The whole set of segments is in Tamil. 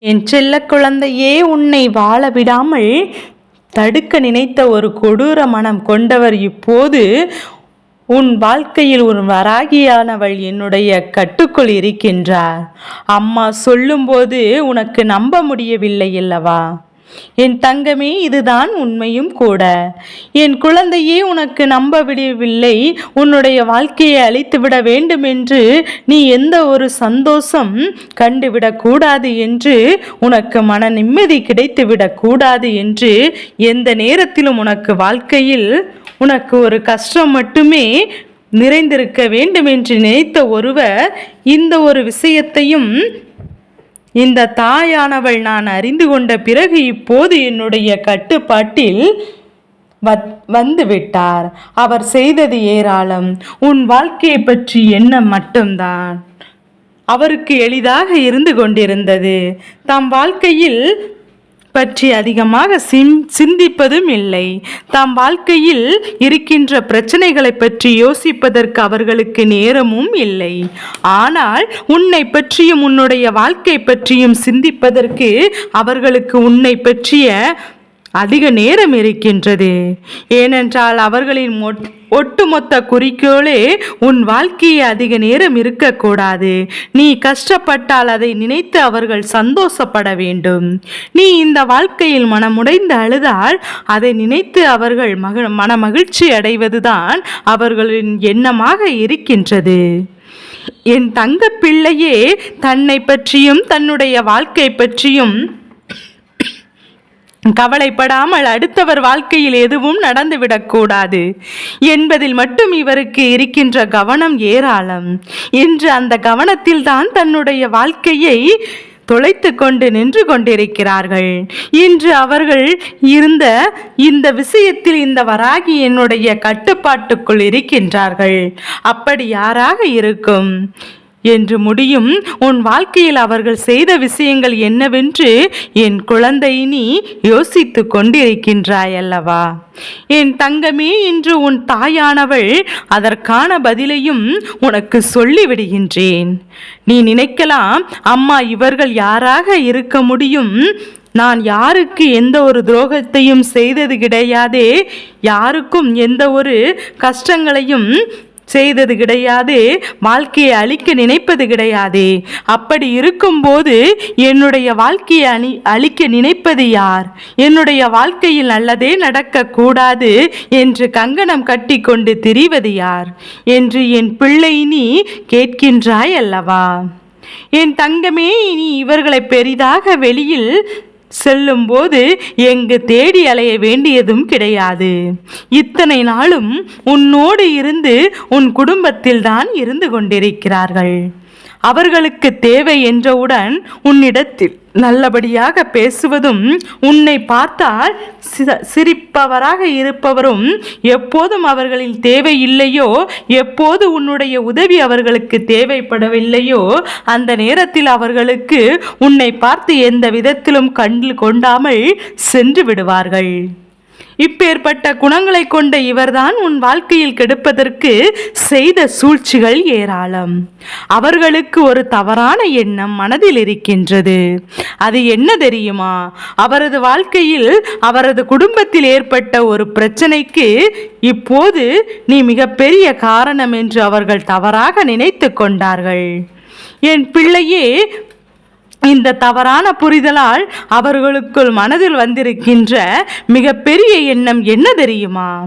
என் செல்ல குழந்தையே உன்னை வாழ விடாமல் தடுக்க நினைத்த ஒரு கொடூர மனம் கொண்டவர் இப்போது உன் வாழ்க்கையில் ஒரு வராகியானவள் என்னுடைய கட்டுக்குள் இருக்கின்றார். அம்மா சொல்லும்போது உனக்கு நம்ப முடியவில்லை அல்லவா? என் தங்கமே இதுதான் உண்மையும் கூட. என் குழந்தையே உனக்கு நம்ப விடவில்லை உன்னுடைய வாழ்க்கையை அழித்துவிட வேண்டும் என்று நீ எந்த ஒரு சந்தோஷம் கண்டுவிடக்கூடாது என்று உனக்கு மன நிம்மதி கிடைத்துவிடக்கூடாது என்று எந்த நேரத்திலும் உனக்கு வாழ்க்கையில் உனக்கு ஒரு கஷ்டம் மட்டுமே நிறைந்திருக்க வேண்டும் என்று நினைத்த ஒருவர் இந்த ஒரு விஷயத்தையும் இந்த தாயானவள் நான் அறிந்து கொண்ட பிறகு இப்போது என்னுடைய கட்டுப்பாட்டில் வத்- வந்து விட்டார் அவர் செய்தது ஏராளம். உன் வாழ்க்கையை பற்றி எண்ணம் மட்டும்தான். அவருக்கு எளிதாக இருந்து கொண்டிருந்தது. தம் வாழ்க்கையில் பற்றி அதிகமாக சிம் சிந்திப்பதும் இல்லை. தாம் வாழ்க்கையில் இருக்கின்ற பிரச்சனைகளை பற்றி யோசிப்பதற்கு அவர்களுக்கு நேரமும் இல்லை. ஆனால் உன்னை பற்றியும் உன்னுடைய வாழ்க்கை பற்றியும் சிந்திப்பதற்கு அவர்களுக்கு உன்னை பற்றிய அதிக நேரம் இருக்கின்றது. ஏனென்றால் அவர்களின் மொட்- ஒட்டுமொத்த குறிக்கோளே உன் வாழ்க்கையை அதிக நேரம் இருக்கக்கூடாது. நீ கஷ்டப்பட்டால் அதை நினைத்து அவர்கள் சந்தோஷப்பட வேண்டும். நீ இந்த வாழ்க்கையில் மனமுடைந்து அழுதால் அதை நினைத்து அவர்கள் மக மன மகிழ்ச்சி அடைவதுதான் அவர்களின் எண்ணமாக இருக்கின்றது. என் தங்க பிள்ளையே தன்னை பற்றியும் தன்னுடைய வாழ்க்கை பற்றியும் கவலைப்படாமல் அடுத்தவர் வாழ்க்கையில் எதுவும் நடந்துவிடக்கூடாது. என்பதில் மட்டும் இவருக்கு இருக்கின்ற கவனம் ஏராளம். இன்று அந்த கவனத்தில்தான் தன்னுடைய வாழ்க்கையை தொலைத்து கொண்டு நின்று கொண்டிருக்கிறார்கள். இன்று அவர்கள் இருந்த இந்த விஷயத்தில் இந்த வராகி என்னுடைய கட்டுப்பாட்டுக்குள் இருக்கின்றார்கள். அப்படி யாராக இருக்கும்? என்று முடியும். உன் வாழ்க்கையில் அவர்கள் செய்த விஷயங்கள் என்னவென்று என் குழந்தை நீ யோசித்து கொண்டிருக்கின்றாய் அல்லவா? என் தங்கமே இன்று உன் தாயானவள் அதற்கான பதிலையும் உனக்கு சொல்லிவிடுகின்றேன். நீ நினைக்கலாம் அம்மா இவர்கள் யாராக இருக்க முடியும்? நான் யாருக்கு எந்த ஒரு துரோகத்தையும் செய்தது கிடையாதே. யாருக்கும் எந்த ஒரு கஷ்டங்களையும் செய்தது கிடையாது வாழ்க்கையை அழிக்க நினைப்பது கிடையாது. அப்படி இருக்கும்போது என்னுடைய வாழ்க்கையை அணி அழிக்க நினைப்பது யார்? என்னுடைய வாழ்க்கையில் நல்லதே நடக்கக்கூடாது என்று கங்கணம் கட்டி கொண்டு திரிவது யார்? என்று என் பிள்ளை நீ கேட்கின்றாய் அல்லவா? என் தங்கமே இனி இவர்களை பெரிதாக வெளியில் செல்லும்போது எங்கு தேடி அலைய வேண்டியதும் கிடையாது. இத்தனை நாளும் உன்னோடு இருந்து உன் குடும்பத்தில்தான் இருந்து கொண்டிருக்கிறார்கள். அவர்களுக்கு தேவை என்றவுடன் உன்னிடத்தில் நல்லபடியாக பேசுவதும் உன்னை பார்த்தால் சி- சிரிப்பவராக இருப்பவரும் எப்போதும் அவர்களில் தேவை இல்லையோ எப்போது உன்னுடைய உதவி அவர்களுக்கு தேவைப்படவில்லையோ அந்த நேரத்தில் அவர்களுக்கு உன்னை பார்த்து எந்த விதத்திலும் கண்ணில் கொண்டாமல் சென்று விடுவார்கள். இப்பேற்பட்ட குணங்களை கொண்ட இவர்தான் உன் வாழ்க்கையில் கெடுப்பதற்கு செய்த சூழ்ச்சிகள் ஏராளம். அவர்களுக்கு ஒரு தவறான எண்ணம் மனதில் இருக்கின்றது. அது என்ன தெரியுமா? அவரது வாழ்க்கையில் அவரது குடும்பத்தில் ஏற்பட்ட ஒரு பிரச்சனைக்கு இப்போது நீ மிகப்பெரிய காரணம் என்று அவர்கள் தவறாக நினைத்து கொண்டார்கள். என் பிள்ளையே இந்த தவறான புரிதலால் அவர்களுக்குள் மனதில் வந்திருக்கின்ற மிகப்பெரிய எண்ணம் என்ன தெரியுமா?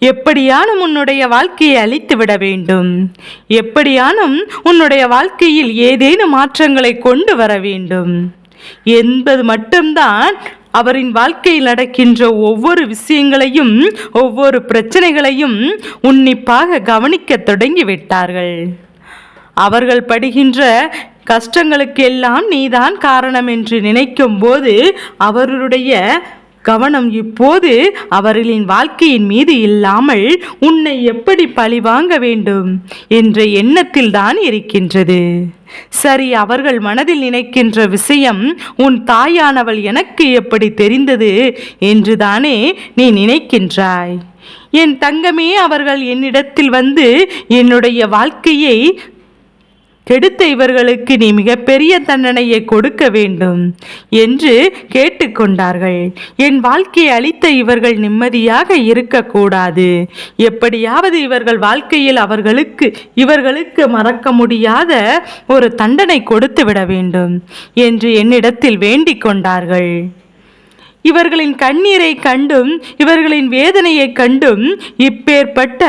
எப்படியானும் உன்னுடைய வாழ்க்கையை அழித்து விட வேண்டும். எப்படியானும் உன்னுடைய வாழ்க்கையில் ஏதேனும் மாற்றங்களை கொண்டு வர வேண்டும். என்பது மட்டும்தான் அவரின் வாழ்க்கையில் நடக்கின்ற ஒவ்வொரு விஷயங்களையும் ஒவ்வொரு பிரச்சனைகளையும் உன்னிப்பாக கவனிக்கத் தொடங்கிவிட்டார்கள் அவர்கள் படுகின்ற கஷ்டங்களுக்கெல்லாம் நீதான் காரணம் என்று நினைக்கும் போது அவருடைய கவனம் இப்போது அவர்களின் வாழ்க்கையின் மீது இல்லாமல் உன்னை எப்படி பழிவாங்க வேண்டும் என்ற எண்ணத்தில் தான் இருக்கின்றது. சரி அவர்கள் மனதில் நினைக்கின்ற விஷயம் உன் தாயானவள் எனக்கு எப்படி தெரிந்தது என்றுதானே நீ நினைக்கின்றாய். என் தங்கமே அவர்கள் என்னிடத்தில் வந்து என்னுடைய வாழ்க்கையை கெடுத்த இவர்களுக்கு நீ மிகப்பெரிய தண்டனையை கொடுக்க வேண்டும் என்று கேட்டுக்கொண்டார்கள். என் வாழ்க்கையை அளித்த இவர்கள் நிம்மதியாக இருக்கக்கூடாது. எப்படியாவது இவர்கள் வாழ்க்கையில் அவர்களுக்கு இவர்களுக்கு மறக்க முடியாத ஒரு தண்டனை கொடுத்து விட வேண்டும் என்று என்னிடத்தில் வேண்டிக் கொண்டார்கள். இவர்களின் கண்ணீரை கண்டும் இவர்களின் வேதனையை கண்டும் இப்பேற்பட்ட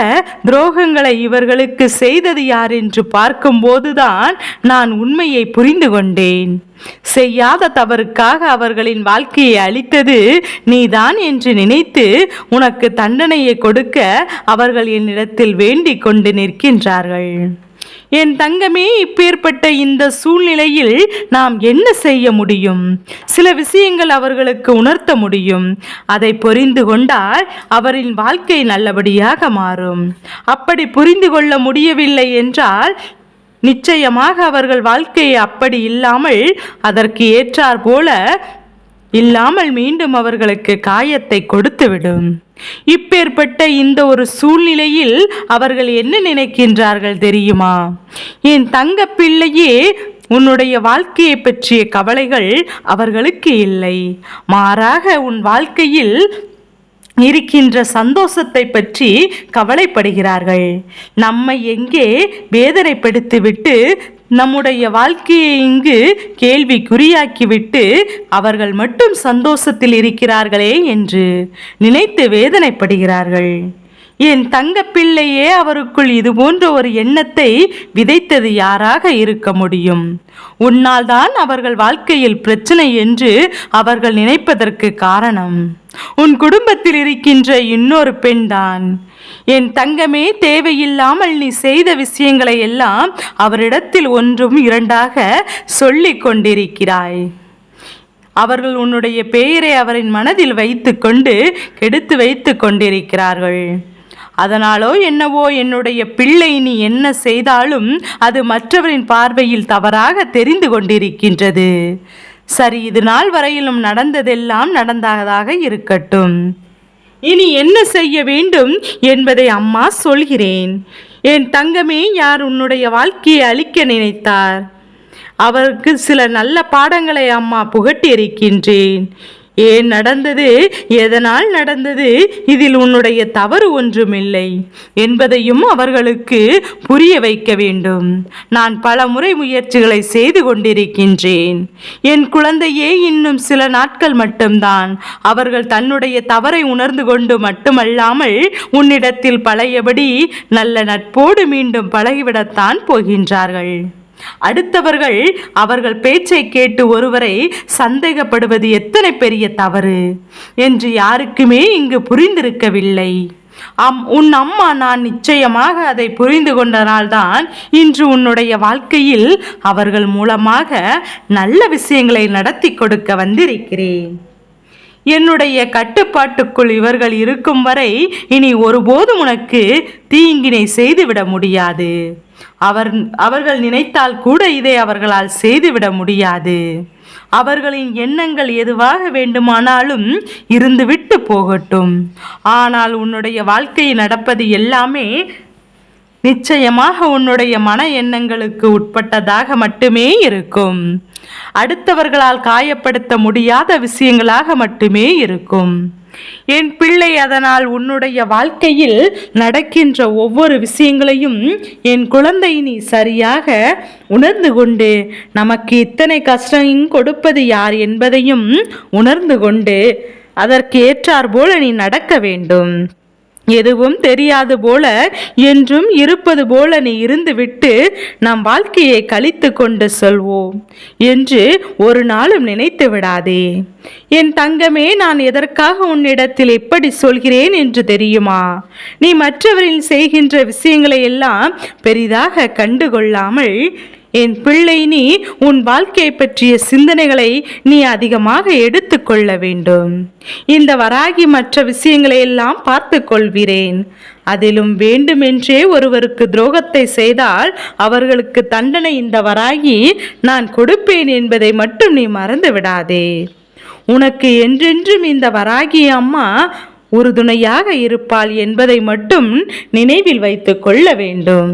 துரோகங்களை இவர்களுக்கு செய்தது யார் என்று பார்க்கும்போதுதான் நான் உண்மையை புரிந்து கொண்டேன். செய்யாத தவறுக்காக அவர்களின் வாழ்க்கையை அளித்தது நீதான் என்று நினைத்து உனக்கு தண்டனையை கொடுக்க அவர்கள் என்னிடத்தில் வேண்டிக் கொண்டு நிற்கின்றார்கள். என் தங்கமே இப்பேற்பட்ட இந்த சூழ்நிலையில் நாம் என்ன செய்ய முடியும்? சில விஷயங்கள் அவர்களுக்கு உணர்த்த முடியும். அதை புரிந்து கொண்டால் அவரின் வாழ்க்கை நல்லபடியாக மாறும். அப்படி புரிந்து கொள்ள முடியவில்லை என்றால் நிச்சயமாக அவர்கள் வாழ்க்கையை அப்படி இல்லாமல் அதற்கு ஏற்றார் போல இல்லாமல் மீண்டும் அவர்களுக்கு காயத்தை கொடுத்துவிடும். இப்பேற்பட்ட இந்த ஒரு சூழ்நிலையில் அவர்கள் என்ன நினைக்கின்றார்கள் தெரியுமா? என் தங்க பிள்ளையே உன்னுடைய வாழ்க்கையை பற்றிய கவலைகள் அவர்களுக்கு இல்லை. மாறாக உன் வாழ்க்கையில் இருக்கின்ற சந்தோஷத்தை பற்றி கவலைப்படுகிறார்கள். நம்மை எங்கே வேதனைப்படுத்திவிட்டு நம்முடைய வாழ்க்கையை இங்கு கேள்விக்குறியாக்கிவிட்டு அவர்கள் மட்டும் சந்தோஷத்தில் இருக்கிறார்களே என்று நினைத்து வேதனைப்படுகிறார்கள். என் தங்க பிள்ளையே அவருக்குள் இது போன்ற ஒரு எண்ணத்தை விதைத்தது யாராக இருக்க முடியும்? உன்னால் தான் அவர்கள் வாழ்க்கையில் பிரச்சனை என்று அவர்கள் நினைப்பதற்கு காரணம். உன் குடும்பத்தில் இருக்கின்ற இன்னொரு பெண்தான் என் தங்கமே தேவையில்லாமல் நீ செய்த விஷயங்களை எல்லாம் அவரிடத்தில் ஒன்றும் இரண்டாக சொல்லிக் கொண்டிருக்கிறாய். அவர்கள் உன்னுடைய பெயரை அவரின் மனதில் வைத்து கொண்டு கெடுத்து வைத்து கொண்டிருக்கிறார்கள். அதனாலோ என்னவோ என்னுடைய பிள்ளை நீ என்ன செய்தாலும் அது மற்றவரின் பார்வையில் தவறாக தெரிந்து கொண்டிருக்கின்றது. சரி இது நாள் வரையிலும் நடந்ததெல்லாம் நடந்ததாக இருக்கட்டும். இனி என்ன செய்ய வேண்டும் என்பதை அம்மா சொல்கிறேன். என் தங்கமே யார் உன்னுடைய வாழ்க்கையை அழிக்க நினைத்தார்? அவருக்கு சில நல்ல பாடங்களை அம்மா புகட்டி இருக்கின்றேன் ஏன் நடந்தது? எதனால் நடந்தது? இதில் உன்னுடைய தவறு ஒன்றுமில்லை என்பதையும் அவர்களுக்கு புரிய வைக்க வேண்டும். நான் பல முறை முயற்சிகளை செய்து கொண்டிருக்கின்றேன். என் குழந்தையே இன்னும் சில நாட்கள் மட்டும்தான். அவர்கள் தன்னுடைய தவறை உணர்ந்து கொண்டு மட்டுமல்லாமல் உன்னிடத்தில் பழையபடி நல்ல நட்போடு மீண்டும் பழகிவிடத்தான் போகின்றார்கள். அடுத்தவர்கள் அவர்கள் பேச்சை கேட்டு ஒருவரை சந்தேகப்படுவது எத்தனை பெரிய தவறு என்று யாருக்குமே இங்கு புரிந்திருக்கவில்லை. அம் உன் அம்மா நான் நிச்சயமாக அதை புரிந்து கொண்டனால்தான் இன்று உன்னுடைய வாழ்க்கையில் அவர்கள் மூலமாக நல்ல விஷயங்களை நடத்தி கொடுக்க வந்திருக்கிறேன். என்னுடைய கட்டுப்பாட்டுக்குள் இவர்கள் இருக்கும் வரை இனி ஒருபோதும் உனக்கு தீங்கினை செய்துவிட முடியாது. அவர் அவர்கள் நினைத்தால் கூட இதை அவர்களால் செய்துவிட முடியாது. அவர்களின் எண்ணங்கள் எதுவாக வேண்டுமானாலும் இருந்துவிட்டு போகட்டும். ஆனால் உன்னுடைய வாழ்க்கையில் நடப்பது எல்லாமே நிச்சயமாக உன்னுடைய மன எண்ணங்களுக்கு உட்பட்டதாக மட்டுமே இருக்கும். அடுத்தவர்களால் காயப்படுத்த முடியாத விஷயங்களாக மட்டுமே இருக்கும். என் பிள்ளை அதனால் உன்னுடைய வாழ்க்கையில் நடக்கின்ற ஒவ்வொரு விஷயங்களையும் என் குழந்தை நீ சரியாக உணர்ந்து கொண்டு நமக்கு இத்தனை கஷ்டம் கொடுப்பது யார் என்பதையும் உணர்ந்து கொண்டு அதற்கு ஏற்றாற்போல நீ நடக்க வேண்டும். எதுவும் தெரியாது போல என்றும் இருப்பது போல நீ இருந்துவிட்டு நம் வாழ்க்கையை கழித்து கொண்டு சொல்வோம் என்று ஒரு நாளும் நினைத்து விடாதே. என் தங்கமே நான் எதற்காக உன்னிடத்தில் எப்படி சொல்கிறேன் என்று தெரியுமா? நீ மற்றவரில் செய்கின்ற விஷயங்களை எல்லாம் பெரிதாக கண்டுகொள்ளாமல் என் பிள்ளை நீ உன் வாழ்க்கையை பற்றிய சிந்தனைகளை நீ அதிகமாக எடுத்துக்கொள்ள வேண்டும். இந்த வராகி மற்ற விஷயங்களை எல்லாம் பார்த்து கொள்கிறேன் அதிலும் வேண்டுமென்றே ஒருவருக்கு துரோகத்தை செய்தால் அவர்களுக்கு தண்டனை இந்த வராகி நான் கொடுப்பேன் என்பதை மட்டும் நீ மறந்து விடாதே. உனக்கு என்றென்றும் இந்த வராகி அம்மா உறுதுணையாக இருப்பாள் என்பதை மட்டும் நினைவில் வைத்து கொள்ள வேண்டும்.